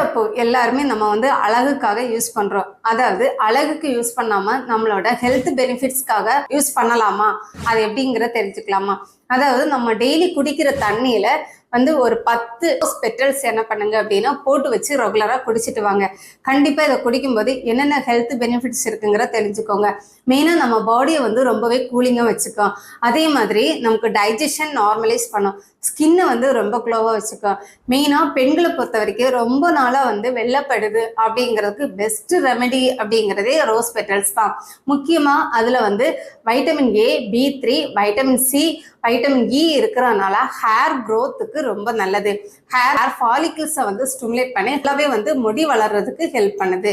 ரோஜா எல்லாருமே நம்ம வந்து அழகுக்காக யூஸ் பண்றோம். அதாவது அழகுக்கு யூஸ் பண்ணாம நம்மளோட ஹெல்த் பெனிஃபிட்ஸ்க்காக யூஸ் பண்ணலாமா? அது எப்படிங்கிற தெரிஞ்சுக்கலாமா? அதாவது நம்ம டெய்லி குடிக்கிற தண்ணியில வந்து ஒரு பத்து ஸ்பெட்டல்ஸ் என்ன பண்ணுங்க அப்படின்னா போட்டு வச்சு ரெகுலராக குடிச்சிட்டு வாங்க. கண்டிப்பாக இதை குடிக்கும்போது என்னென்ன ஹெல்த் பெனிஃபிட்ஸ் இருக்குங்கிற தெரிஞ்சுக்கோங்க. மெயினாக நம்ம பாடியை வந்து ரொம்பவே கூலிங்காக வச்சுக்கோம் அதே மாதிரி நமக்கு டைஜஷன் நார்மலைஸ் பண்ணும். ஸ்கின்னை வந்து ரொம்ப க்ளோவாக வச்சுக்கோம் மெயினாக பெண்களை பொறுத்த வரைக்கும் ரொம்ப நாளாக வந்து வெள்ளப்படுது அப்படிங்கிறதுக்கு பெஸ்ட் ரெமெடி அப்படிங்கிறதே ரோஸ் பெட்டல்ஸ் தான். முக்கியமாக அதில் வந்து vitamin A B three vitamin C vitamin E e இருக்கிறனால ஹேர் க்ரோத்துக்கு ரொம்ப நல்லது. ஹேர் ஃபாலிக்கிள்ஸை வந்து ஸ்டிமுலேட் பண்ணி நல்லாவே வந்து முடி வளர்றதுக்கு ஹெல்ப் பண்ணுது.